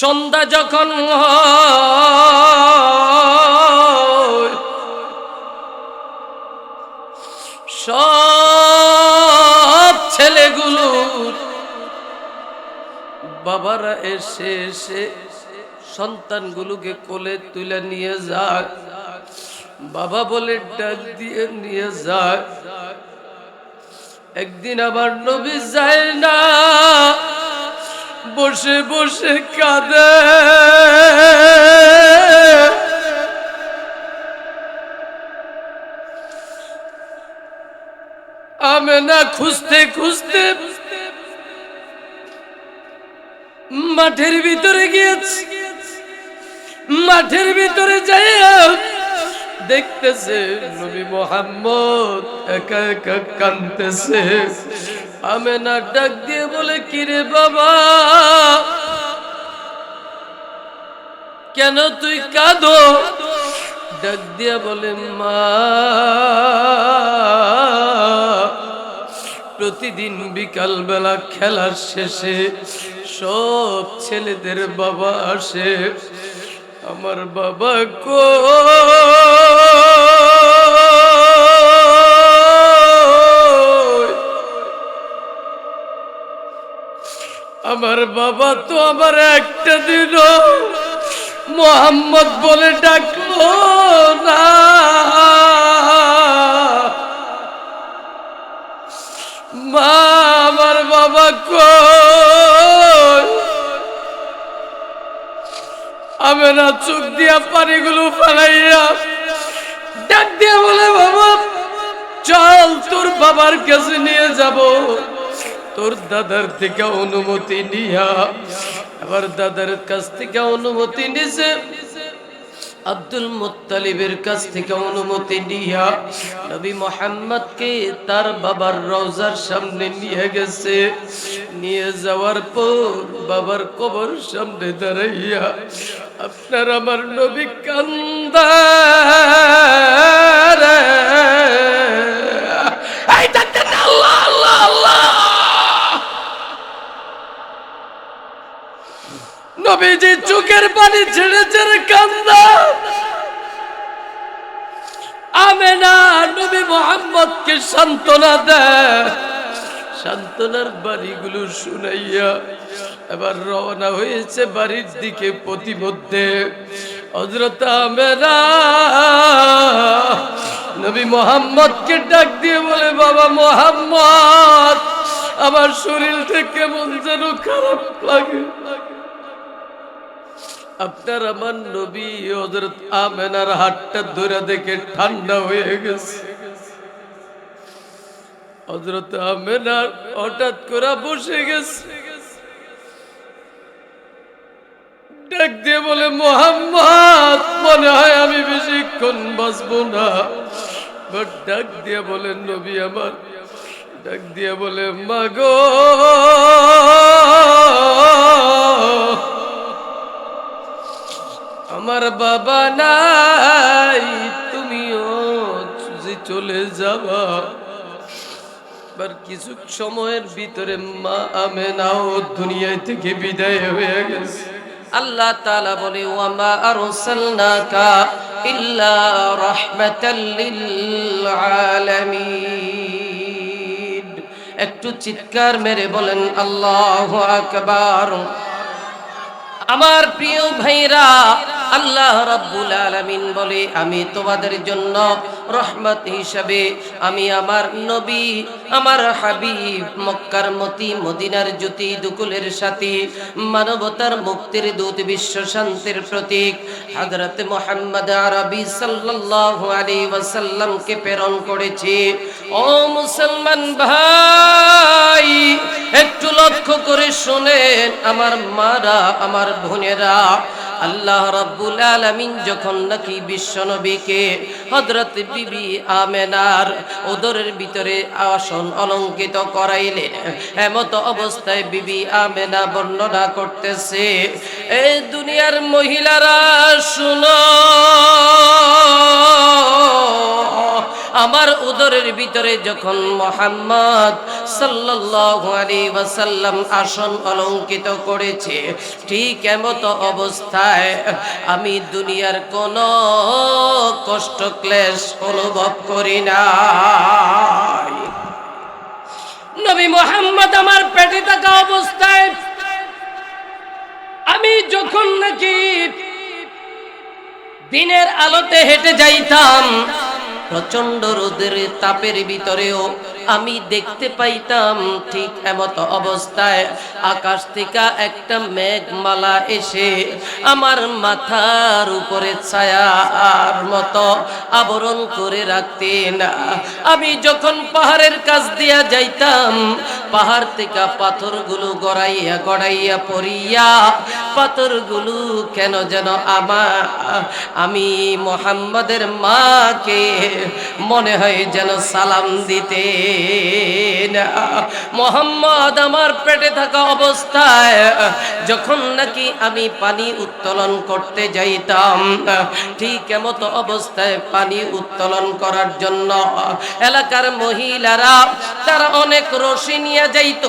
সন্ধ্যা যখন সব ছেলেগুলো বাবারা এসে এসে সন্তানগুলোকে কোলে তুলে নিয়ে যাক বাবা বলে, ডাক দিয়ে নিয়ে যাক একদিন আবার নবী যায় না। বসে বসে কাঁদে। আমি না খুঁজতে খুঁজতে মাঠের ভিতরে গিয়েছি। মাঠের ভিতরে যাইয়া দেখতেছে নবী মোহাম্মদ একা একা কানতেছে আমি না ডাক দিয়ে বলে কিরে বাবা? কেন তুই কাঁদো? ডাক দিয়া বলে, মা, প্রতিদিন বিকাল বেলা খেলার শেষে সব ছেলেদের বাবা আসে। আমার বাবা কো আমার বাবা তো আমার একটা দিন মোহাম্মদ বলে ডাকলো না। মা, আমার বাবা আমি না চোখ দিয়া পানিগুলো ফেলাইয়া ডাক দিয়া বলে, বাবা, চল তোর বাবার কাছে নিয়ে যাব। তোর দাদার থেকে অনুমতি নিয়া, আবার দাদার কাছ থেকে অনুমতি নিছে। আব্দুল মুত্তালিবের কাছ থেকে অনুমতি নিয়া নবী মোহাম্মদকে তার বাবার রওজার সামনে নিয়ে গেছে। নিয়ে যাওয়ার পর বাবার কবর সামনে দাঁড়াইয়া, আপনার আমার নবী কান্দা আল্লাহ আল্লাহ। নবীজি চোখের পানি ছেড়ে ছেড়ে কান্দা। আমেনা নবী মোহাম্মদকে সান্ত্বনা দেয় সান্ত্বনার বাড়িগুলো শুনাইয়া এবার রওনা হয়েছে বাড়ির দিকে প্রতিমধ্যে। হজরত আমেনা নবী মোহাম্মদকে ডাক দিয়ে বলে, বাবা মোহাম্মদ, আমার শরীর থেকে কেমন যেন খারাপ লাগে। আপনার আমার নবী হজরত আমেনার হাতটা ধরে দেখে ঠান্ডা হয়ে গেছে। হজরত আমেনার হঠাৎ করে বসে গেছে। ডাক দিয়ে বলে, মোহাম্মদ, মনে হয় আমি বেশিক্ষণ বাঁচবো না। বাট ডাক দিয়ে বলে, নবী আমার। ডাক দিয়ে বলে, মাগো আমার বাবা নাই, তুমিও যে চলে যাবা। এবার কিছু সময়ের ভিতরে মা আমেনাও দুনিয়া থেকে বিদায় হয়ে গেছে। আল্লাহ তাআলা বলে, ওয়ামা আরসালনাকা ইল্লা রাহমাতাল লিল আলামিন। একটু চিৎকার মেরে বলেন, আল্লাহু আকবার। আমার প্রিয় ভাইরা আল্লাহ রাব্বুল আলামিন বলে, আমি তোমাদের জন্য রহমত হিসাবে আমি আমার নবী, আমার হাবিব, মক্কার মতি, মদিনার জ্যোতি, দুকুলের সাথী, মানবতার মুক্তির দূত, বিশ্ব শান্তির প্রতীক, হযরত মুহাম্মদ আরবি সাল্লাল্লাহু আলাইহি ওয়াসাল্লামকে প্রেরণ করেছি। ও মুসলমান ভাই, একটু লক্ষ্য করে শোনেন, আমার মারা, আমার বোনেরা আল্লাহ রাব্বুল আলামিন যখন নাকি বিশ্বনবীকে হযরত বিবি আমেনার ওদরের ভিতরে আসন অলঙ্কিত করাইলেন এমত অবস্থায় বিবি আমেনা বর্ণনা করতেছে এই দুনিয়ার মহিলারা, শুনো। আমার উদরের ভিতরে যখন মোহাম্মদ ওয়াসাল্লাম আসন অলঙ্কিত করেছে, ঠিক এমত অবস্থায় আমি দুনিয়ার কোন কষ্ট ক্লেশ অনুভব করি না নবী মোহাম্মদ আমার পেটে থাকা অবস্থায় আমি যখন নাকি দিনের আলোতে হেঁটে যাইতাম প্রচণ্ড রোদের তাপের ভিতরেও আমি দেখতে পাইতাম ঠিক এমত অবস্থায় আকাশ থেকে একটা মেঘমালা এসে আমার মাথার উপরে ছায়ার মতো আবরণ করে রাখতে না আমি যখন পাহাড়ের কাছ দিয়া যাইতাম, পাহাড় থেকে পাথরগুলো গড়াইয়া গড়াইয়া পড়িয়া পাথরগুলো কেন যেন আমার, আমি মোহাম্মদের মাকে মনে হয় যেন সালাম দিতে মোহাম্মদ, আমার পেটে থাকা অবস্থায় যখন নাকি আমি পানি উত্তোলন করতে যাইতাম, ঠিক এমতো অবস্থায় পানি উত্তোলন করার জন্য এলাকার মহিলারা তারা অনেক রশি নিয়ে যাইত,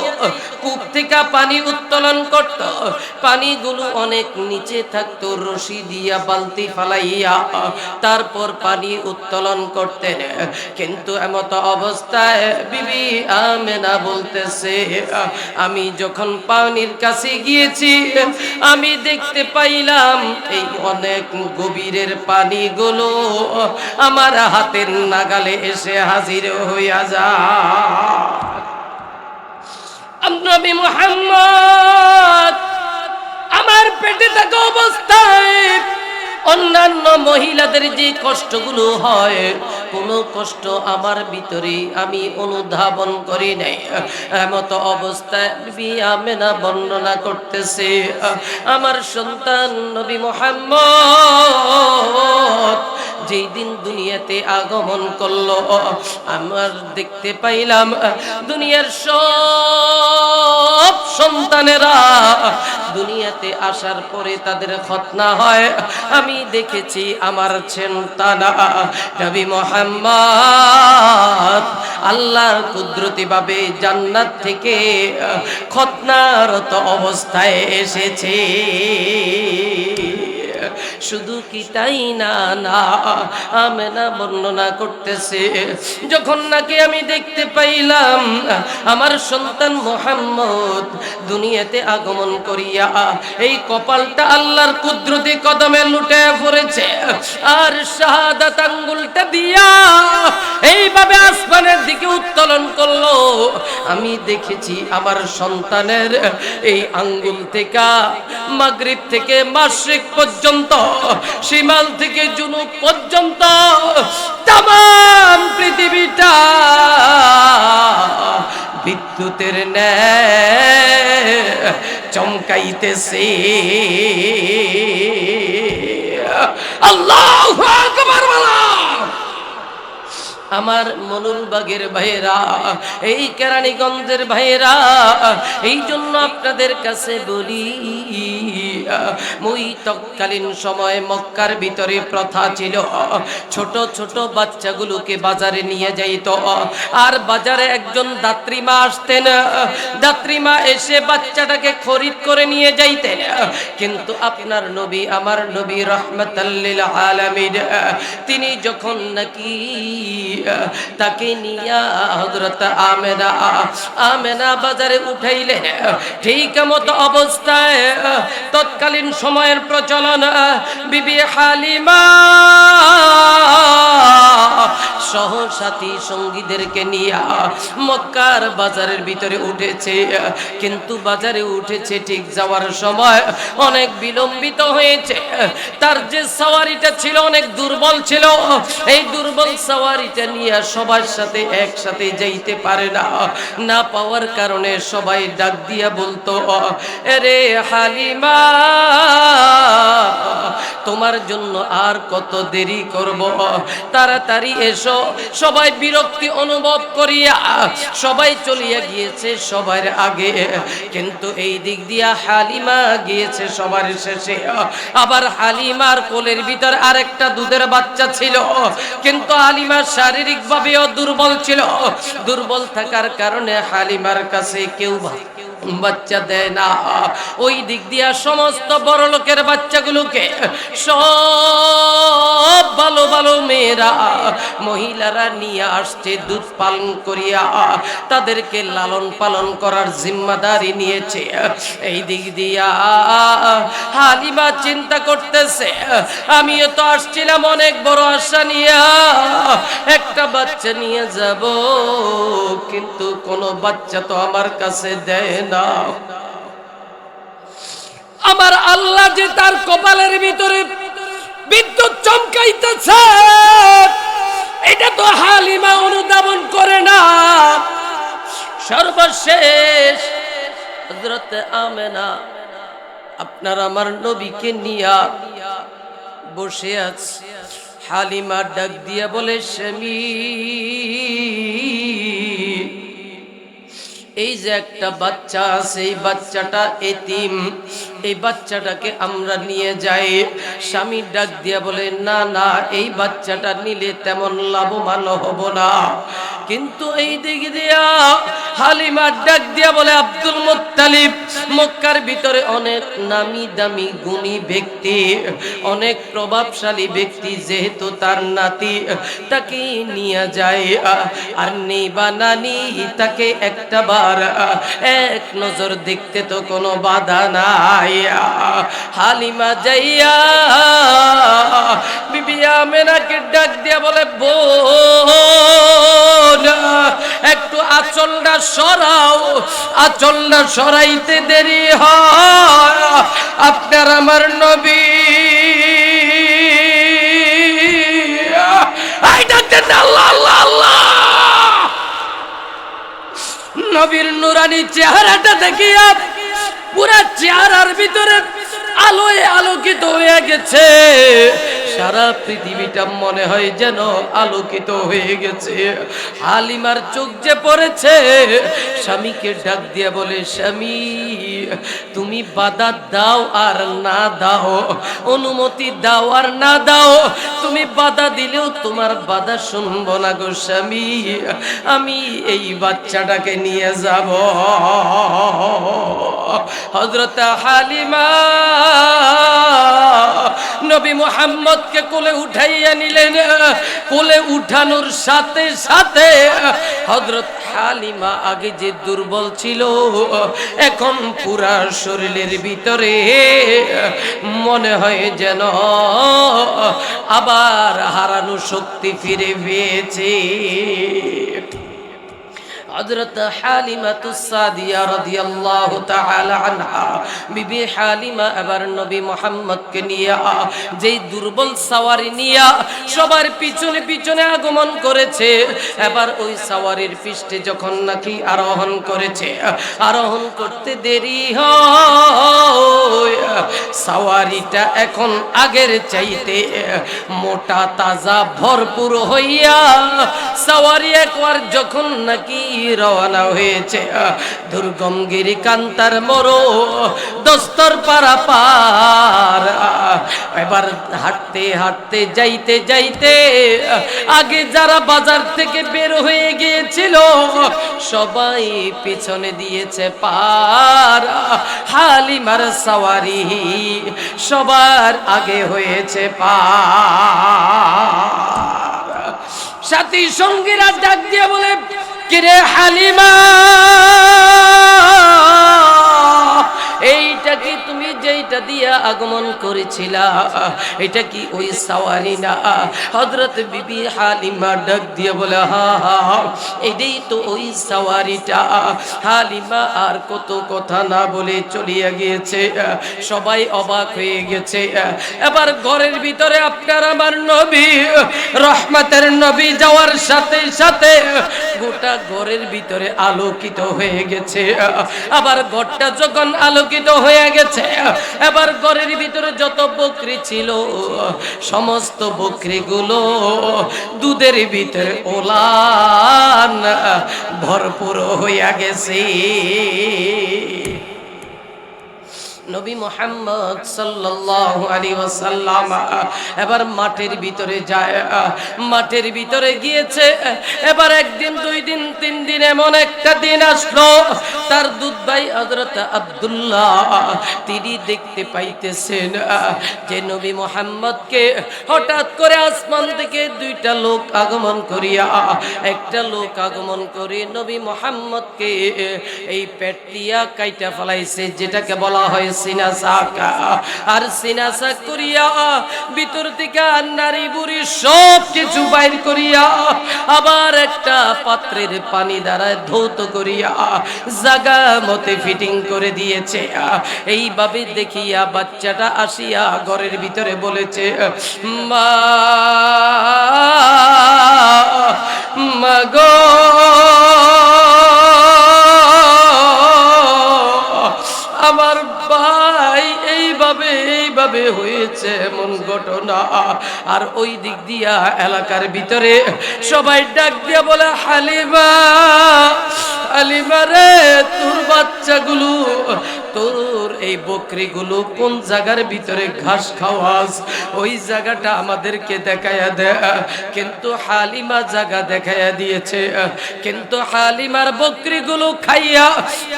কূপ থেকে পানি উত্তোলন করত। পানিগুলো অনেক নিচে থাকতো, রশি দিয়া বালতি ফালাইয়া তারপর পানি উত্তোলন করতেন। কিন্তু এমত অবস্থায় বিবি আমেনা বলতেছে, আমি যখন পানির কাছে গিয়েছি, আমি দেখতে পাইলাম এই অনেক গভীরের পানিগুলো আমার হাতের নাগালে এসে হাজির হইয়া যায়। নবী মুহাম্মদ! মহিলাদের যে কষ্টগুলো হয়, কোনো কষ্ট আমার ভিতরে আমি অনুধাবন করি নাই। এমত অবস্থায় বর্ণনা করতেছে, আমার সন্তান নবী মোহাম্মদ যেই দিন দুনিয়াতে আগমন করল, আমার দেখতে পাইলাম দুনিয়ার সব সন্তানেরা দুনিয়াতে আসার পরে তাদের খতনা হয়। আমি দেখেছি আমার সন্তানা নবী মোহাম্মদ আল্লাহর কুদরতি ভাবে জান্নাত থেকে খতনারত অবস্থায় এসেছে। শুধু কি তাই না? না, আমেনা বর্ণনা করতেছে, যখন নাকি আমি দেখতে পাইলাম, আমার সন্তান মোহাম্মদ দুনিয়াতে আগমন করিয়া এই কপালটা আল্লাহর কুদরতি কদমে লুটে পড়েছে, আর শাহাদাত আঙ্গুলটা দিয়া এইভাবে আসমানের দিকে উত্তোলন করল। আমি দেখেছি আমার সন্তানের এই আঙ্গুল থেকে, মাগরিব থেকে মাসিক পর্যন্ত সীমাল থেকে জুনুব পর্যন্ত তাম পৃথিবীটা বিদ্যুতের ন্যায় চমকাইতেছে। আল্লাহ আকবার বলা আমার মনুরবাগের ভাইয়েরা, এই কেরানীগঞ্জের ভাইয়েরা, এই জন্য আপনাদের কাছে বলি, মই তৎকালীন সময়ে মক্কার ভিতরে প্রথা ছিল, ছোট ছোট বাচ্চাগুলোকে বাজারে নিয়ে যাইত। আর বাজারে একজন দাত্রীমা আসতেন, দাত্রীমা এসে বাচ্চাটাকে খরিদ করে নিয়ে যাইতেন। কিন্তু আপনার নবী, আমার নবী রহমতাল্লিল আলামিন, তিনি যখন নাকি তাকে নিয়া হজরত আমেনা আমেনা বাজারে উঠাইলেন ঠিক মতো অবস্থায়, তৎকালীন সময়ের প্রচলন, বিবি হালিমা সহ সাথী সঙ্গীদেরকে নিয়ে মক্কার বাজারের ভিতরে উঠেছে। কিন্তু বাজারে উঠেছে ঠিক যাওয়ার সময় অনেক বিলম্বিত হয়েছে। তার যে সাওয়ারিটা ছিল অনেক দুর্বল ছিল। এই দুর্বল সাওয়ারিটা নিয়ে সবার সাথে একসাথে যাইতে পারে না। না পাওয়ার কারণে সবাই ডাক দিয়া বলতো, এরে হালিমা, তোমার জন্য আর কত দেরি করব? তাড়াতাড়ি এসো। সবাই বিরক্তি অনুভব করিয়া সবাই চলিয়া গিয়েছে সবার আগে। কিন্তু এই দিক দিয়া হালিমা গিয়েছে সবার শেষে। আবার হালিমার কোলের ভিতর আরেকটা দুধের বাচ্চা ছিল। কিন্তু হালিমা শারীরিক ভাবেও দুর্বল ছিল। দুর্বল থাকার কারণে হালিমার কাছে কেউ বাচ্চা দেয় না। ওই দিক দিয়া সমস্ত বড় লোকের বাচ্চাগুলোকে সব ভালো মেয়েরা, মহিলারা নিয়ে আসছে দুধ পালন করিয়া। তাদেরকে লালন পালন করার জিম্মাদারি নিয়েছে। এই দিক দিয়া হালিমা চিন্তা করতেছে, আমিও তো আসছিলাম অনেক বড় আশা নিয়ে। একটা বাচ্চা নিয়ে যাব, কিন্তু কোনো বাচ্চা তো আমার কাছে দেয় না। আমার আল্লাহ যে তার কপালের ভিতরে বিদ্যুৎ চমকাইতেছে। এটা তো হালিমা অনুধাবন করে না। সর্বশেষ হজরতে আমেনা আপনার আমার নবীকে নিয়া বসে আছে। হালিমা ডাক দিয়া বলে, স্বামী, এই যে একটা বাচ্চা আছে, এই বাচ্চাটা এতিম। এই বাচ্চাটাকে আমরা নিয়ে যাই। স্বামী ডাক দিয়া বলে, না না, এই বাচ্চাটা নিলে তেমন লাভবান হব না। কিন্তু এই দিক দিয়া হালিমার ডাক দিয়া বলে, আব্দুল মুত্তালিব, মক্কার ভিতরে অনেক নামি দামি গুণী ব্যক্তি, অনেক প্রভাবশালী ব্যক্তি যেহেতু তার নাতি, তাকে নিয়ে যায় আর নেই বা নানি তাকে একটা বার এক নজর দেখতে তো কোনো বাধা নাই। হালিমা যাইয়া, বিবি আমেনাকে ডাক দিয়া বলে, বোন, একটু আচলটা সরাও, আচলটা সরাইতে দেরি হয়। আপনার আমার নবী নবীর নুরানি চেহারাটা দেখিয়া পুরা চেহারার ভিতরে আলোয় আলোকিত হয়ে গেছে। সারা পৃথিবীটা মনে হয় যেন আলোকিত হয়ে গেছে। হালিমার চোখ যে পড়েছে, স্বামীকে ডাক দিয়ে বলে, স্বামী, তুমি বাধা দাও আর না দাও, অনুমতি দাও আর না দাও। তুমি বাধা দিলেও তোমার বাধা শুনব না গো স্বামী। আমি এই বাচ্চাটাকে নিয়ে যাব। হজরত হালিমা, নবী মোহাম্মদকে কোলে উঠাইয়া নিলেন। কোলে উঠানোর সাথে সাথে হজরত হালিমা আগে যে দুর্বল ছিল, এখন পুরা শরীরের ভিতরে মনে হয় যেন আবার হারানো শক্তি ফিরে পেয়েছে। হযরত হালিমাতু সাদিয়া রাদিয়াল্লাহু তাআলা আনহা, বিবি হালিমা এবার নবী মুহাম্মদকে নিয়ে যেই দুর্বল সাওয়ারি নিয়ে সবার পিছনে পিছনে আগমন করেছে, এবার ওই সাওয়ারির পৃষ্ঠে যখন নাকি আরোহণ করেছে, আরোহণ করতে দেরি হয়, সাওয়ারিটা এখন আগের চাইতে মোটা, তাজা, ভরপুর হইয়া সাওয়ারি একবার যখন নাকি রওনা হয়েছে। দুর্গম গিরি কান্তার মরো দস্তর পারা পার। এবার হাঁটতে হাঁটতে, যাইতে যাইতে, আগে যারা বাজার থেকে বের হয়ে গিয়েছিল, সবাই পিছনে দিয়েছে পার। হালিমার সাওয়ারি সবার আগে হয়েছে পার। সাথী সঙ্গীরা ডাক দিয়ে বলে কিরে হালিমা? এইটা কি তুমি যেইটা দিয়া আগমন করেছিলা? এটা কি ওই সাওয়ারি না? হজরত বিবি হালিমা ডাক দিয়ে বলে হা হা, এটাই তো ওই সাওয়ারিটা। হালিমা আর কত কথা না বলে চলিয়া গিয়েছে। সবাই অবাক হয়ে গেছে। এবার ঘরের ভিতরে আপনার আমার নবী, রহমতের নবী যাওয়ার সাথে সাথে গোটা ঘরের ভিতরে আলোকিত হয়ে গেছে। আবার ঘরটা যখন আলোকিত হয়ে গেছে, এবার ঘরের ভিতরে যত বকরি ছিল, সমস্ত বকরিগুলো দুধের ভিতরে ওলান, ভরপুর হইয়া গেছে। নবী মোহাম্মদ সাল্লাল্লাহু আলাইহি ওয়াসাল্লাম, এবার মাঠের ভিতরে যায়, মাঠের ভিতরে গিয়েছে, এবার একদিন, দুই দিন, তিন দিন এমন একটা দিন আসলো, তার দুধ ভাই হযরত আব্দুল্লাহ, তিনি দেখতে পাইতেছেন, যে নবী মোহাম্মদকে হঠাৎ করে আসমান থেকে দুইটা লোক আগমন করিয়া, একটা লোক আগমন করে নবী মোহাম্মদকে এই পেট দিয়া কাইটা ফলাইছে, যেটাকে বলা হয় পানি করিয়া জাগা মতে ফিটিং করে দিয়েছে। এইভাবে দেখিয়া বাচ্চাটা আসিয়া ঘরের ভিতরে বলেছে, মা মাগো আমার এইভাবে হয়েছে এমন ঘটনা। আর ওই দিক দিয়া এলাকার ভিতরে সবাই ডাক দিয়া বলে, হালিমা হালিমা তোর বাচ্চাগুলো, তোর এই বকরিগুলো কোন জায়গার ভিতরে ঘাস খাওয়াস? ওই জায়গাটা আমাদেরকে দেখাইয়া দে কিন্তু হালিমা জায়গা দেখাইয়া দিয়েছে। কিন্তু হালিমার বকরিগুলো খাইয়া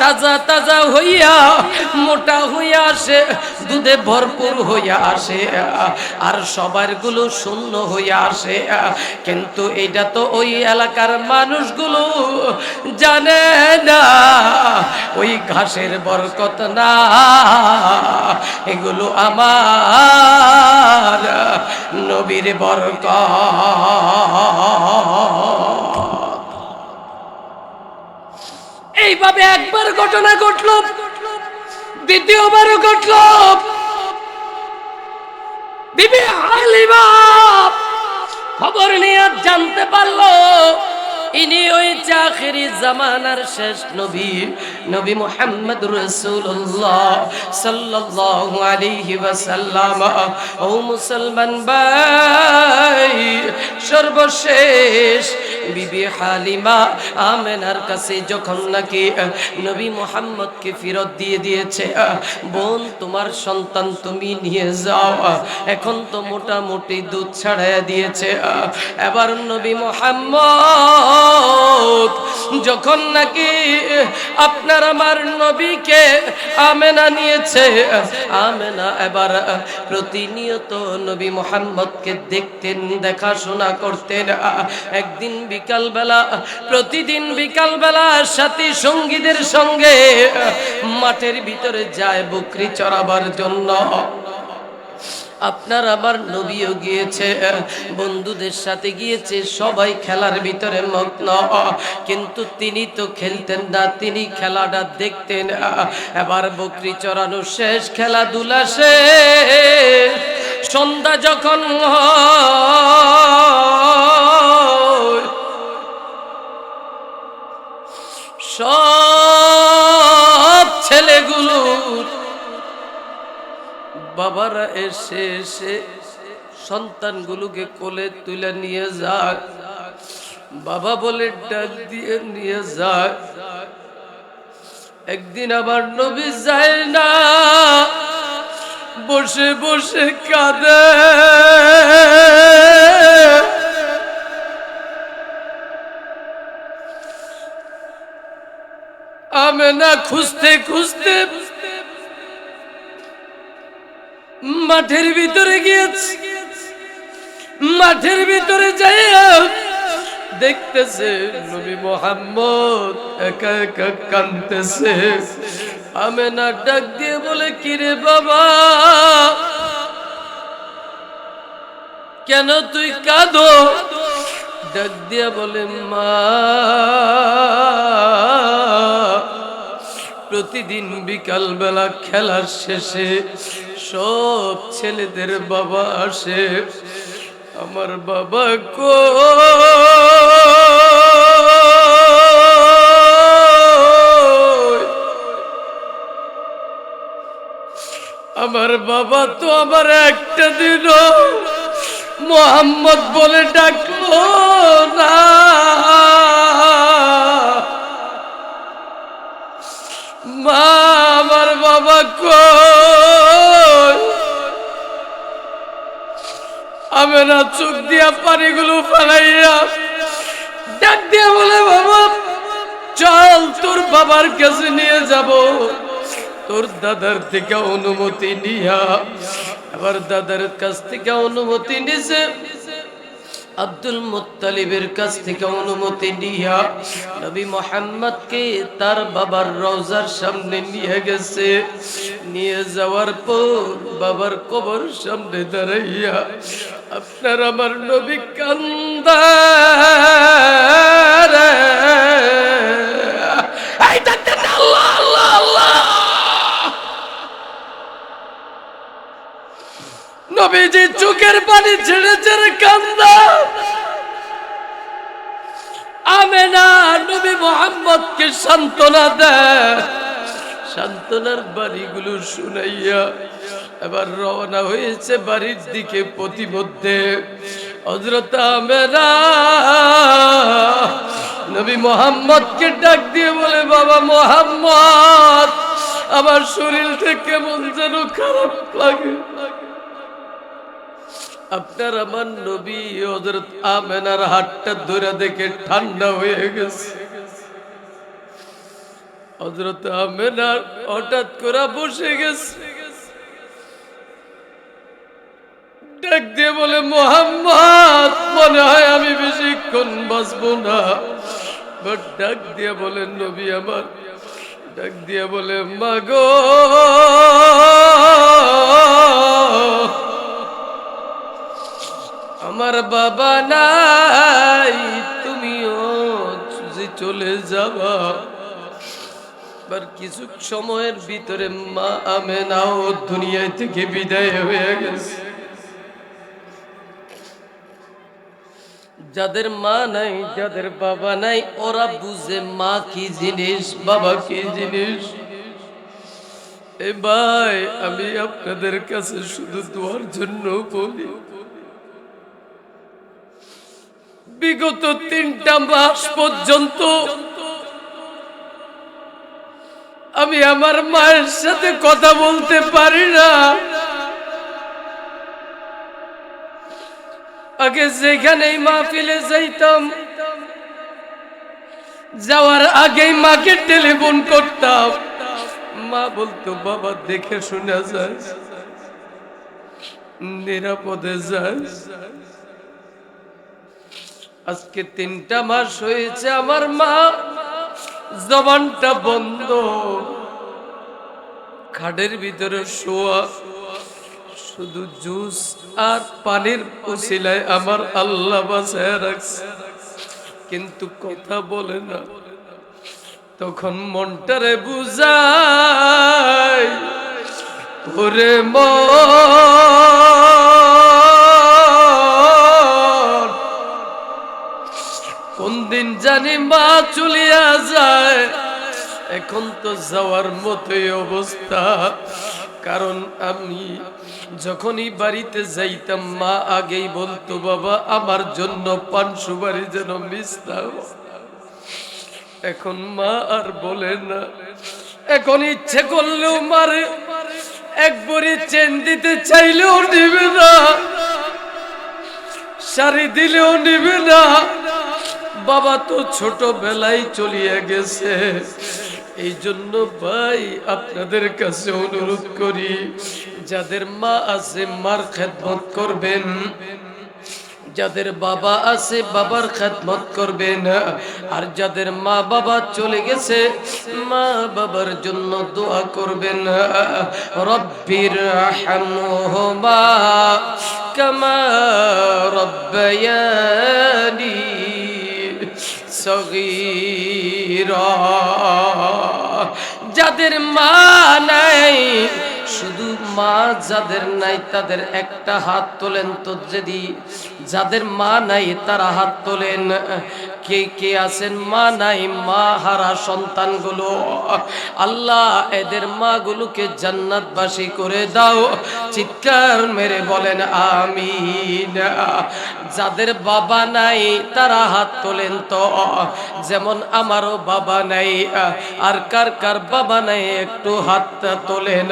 তাজা তাজা হইয়া মোটা হইয়া আসে, দুধে ভরপুর হইয়া আসে। আর সবারগুলো শূন্য হইয়া আসে। কিন্তু এটা তো ওই এলাকার মানুষগুলো জানে না। ওই ঘাসের বরকত না। এগুলো আমার নবীর বরকত। এইভাবে একবার ঘটনা ঘটল দ্বিতীয়বারও ঘটল। খবর নিয়ে জানতে পারল ইনি ওই চাখিরি জামানার শেষ নবী নবী মুহাম্মদ রাসূলুল্লাহ সাল্লাল্লাহু ও মুসলমান ভাই, সর্বশেষ বিবি হালিমা আমেনার কাছে যখন নাকি নবী মোহাম্মদকে ফেরত দিয়ে দিয়েছে, বোন তোমার সন্তান তুমি নিয়ে যাও, এখন তো মোটামুটি দুধ ছাড়াইয়া দিয়েছে। এবার নবী মুহাম্মদ যখন নাকি আপনার আমার নবীকে আমেনা নিয়েছে, আমেনা এবার প্রতিনিয়ত নবী মোহাম্মদকে দেখতেন, দেখাশোনা করতেন। একদিন বিকালবেলা, প্রতিদিন বিকালবেলা সাথী সঙ্গীদের সঙ্গে মাঠের ভিতরে যায় বকরি চড়াবার জন্য। আপনার আমার নবীও গিয়েছে, বন্ধুদের সাথে গিয়েছে, সবাই খেলার ভিতরে মগ্ন। কিন্তু তিনি তো খেলতেন না, তিনি খেলাটা দেখতেন। এবার বকরি চড়ানো শেষ, খেলাধুলা শেষ। সন্ধ্যা যখন সব ছেলেগুলো বাবারা এসে এসে সন্তানগুলোকে কোলে তুলে নিয়ে যাক বাবা বলে, ডাক দিয়ে নিয়ে যাক একদিন আবার নবী যায় না, বসে বসে কাঁদে। আমি না খুঁজতে খুঁজতে মাঠের ভিতরে গিয়েছি। মাঠের ভিতরে যাইয়া দেখতেছে নবী মোহাম্মদ একা একা কানতেছে আমি না ডাক দিয়ে বলে, কিরে বাবা, কেন তুই কাঁদো? ডাক দিয়া বলে, মা, প্রতিদিন বিকাল বেলা খেলার শেষে সব ছেলেদের বাবা আসে। আমার বাবা কো আমার বাবা তো আমার একটা দিন মোহাম্মদ বলে ডাকলো না। মা, আমার বাবা কই? আমি না চোখ দিয়া পানিগুলো ফেলাইয়া ডাক দিয়া বলে, বাবা, চল, তোর বাবার কাছে নিয়ে যাব। তোর দাদার থেকে অনুমতি নিয়া। আবার দাদার কাছ থেকে অনুমতি নিছে। আব্দুল মুত্তালিবের কাছ থেকে অনুমতি নিয়া নবী মোহাম্মদকে তার বাবার রওজার সামনে নিয়ে গেছে। নিয়ে যাওয়ার পর বাবার কবর সামনে দাঁড়াইয়া, আপনার আমার নবী কান্দা আল্লাহ আল্লাহ। নবীজি চোখের পানি ছেড়ে ছেড়ে কান্দা। আমেনা নবী মোহাম্মদকে সান্ত্বনা দেয় সান্ত্বনার বাড়িগুলো শুনাইয়া এবার রওনা হয়েছে বাড়ির দিকে প্রতিমধ্যে। হজরত আমেনা নবী মোহাম্মদকে ডাক দিয়ে বলে, বাবা মোহাম্মদ, আমার শরীরটা কেমন যেন খারাপ লাগে। আপনার আমার নবী হজরত আমেনার হাতটা ধরে দেখে ঠান্ডা হয়ে গেছে। হজরত আমেনার হঠাৎ করে বসে গেছে। ডাক দিয়ে বলে, মোহাম্মদ, মনে হয় আমি বেশিক্ষণ বাঁচবো না। বাট ডাক দিয়ে বলেন নবী আমার। ডাক দিয়ে বলে, মাগো আমার বাবা নাই, তুমিও যে চলে যাবা। এবার কিছু সময়ের ভিতরে মা আমেনাও দুনিয়া থেকে বিদায় হয়ে গেছে। যাদের মা নাই, যাদের বাবা নাই, ওরা বুঝে মা কি জিনিস, বাবা কি জিনিস। এ ভাই, আমি আপনাদের কাছে শুধু দোয়ার জন্য বলি। বিগত তিনটা মাস পর্যন্ত আমি আমার মায়ের সাথে কথা বলতে পারি না। আগে যেখানেই মাহফিলে যাইতাম, যাওয়ার আগেই মাকে টেলিফোন করতাম। মা বলতো, বাবা, দেখে শুনে যায় নিরাপদে যায় আজকে তিনটা মাস হয়েছে আমার মা, জবানটা বন্ধ। খাটের ভিতরে শোয়া, শুধু জুস আর পানির উসিলায় আমার আল্লাহ কিন্তু কথা বলে না, তখন মনটারে বুঝাই ওরে মন জানি মা চলিয়া যায়। এখন তো যাওয়ার মতোই অবস্থা। কারণ আমি যখনই বাড়িতে যাইতাম, মা আগেই বলতো, বাবা, আমার জন্য পান সুপারি যেন মিস না এখন মা আর বলে না। এখন ইচ্ছে করলেও মারে। এক বড়ি চেন দিতে চাইলেও নিবে না। শাড়ি দিলেও নিবে না। বাবা তো ছোটবেলায় চলিয়ে গেছে। এই জন্য ভাই আপনাদের কাছে অনুরোধ করি, যাদের মা আছে মার খেদমত করবেন, যাদের বাবা আছে বাবার খেদমত করবেন, আর যাদের মা বাবা চলে গেছে, মা বাবার জন্য দোয়া করবেন। রব্বির কামা রব্বায়ানি সগীরা। যাদের মা নাই মা যাদের নাই তাদের একটা হাত তোলেন তো যদি যাদের মা নাই তারা হাত তোলেন। কে কে আছেন? মা নাই, মা হারা সন্তানগুলো। আল্লাহ এদের মাগুলোকে জান্নাতবাসী করে দাও। চিৎকার মেরে বলেন, আমিন। যাদের বাবা নাই তারা হাত তোলেন তো। যেমন আমারও বাবা নাই, আর কার কার বাবা নাই একটু হাতটা তোলেন।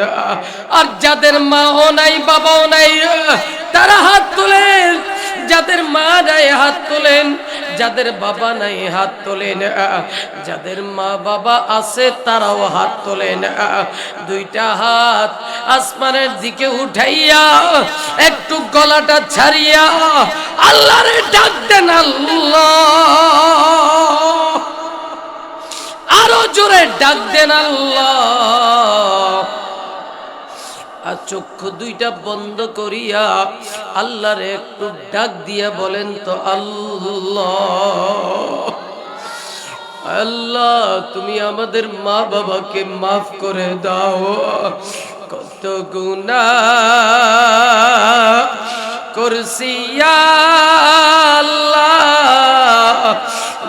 আর যাদের মাও নাই, বাবাও নাই, তারা হাত তোলেন। যাদের মা নাই, হাত তোলেন। যাদের বাবা নাই, হাত তোলেন। যাদের মা বাবা আছে, তারাও হাত তোলেন। দুইটা হাত আসমানের দিকে উঠাইয়া, একটু গলাটা ছাড়িয়া, আল্লাহরে ডাক দেন আল্লাহ। আরও জোরে ডাক দেন আল্লাহ। আর চক্ষু দুইটা বন্ধ করিয়া আল্লাহরে একটু ডাক দিয়া বলেন তো, আল্লাহ আল্লাহ, তুমি আমাদের মা বাবাকে মাফ করে দাও। কত গুণা করসিয়া আল্লাহ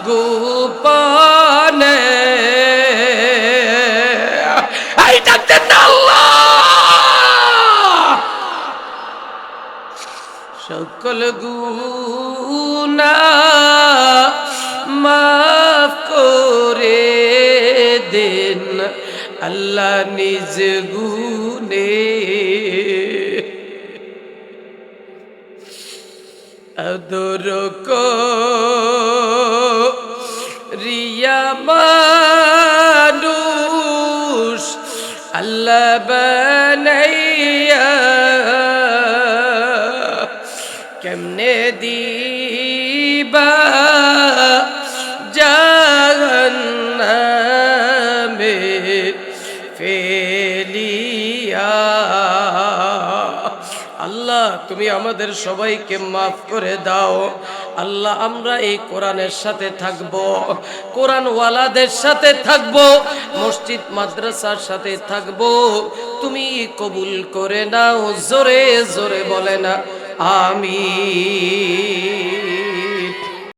গোপনে সকল গুনা মাফ করে দেন। আল্লাহ নিজ গুনে আদর রিয়া তুমি আমাদের সবাইকে মাফ করে দাও। আল্লাহ, আমরা এই কোরআনের সাথে থাকব কোরআন ওয়ালাদের সাথে থাকব, মসজিদ মাদ্রাসার সাথে থাকব। তুমি কবুল করে নাও, জোরে জোরে বলে না আমি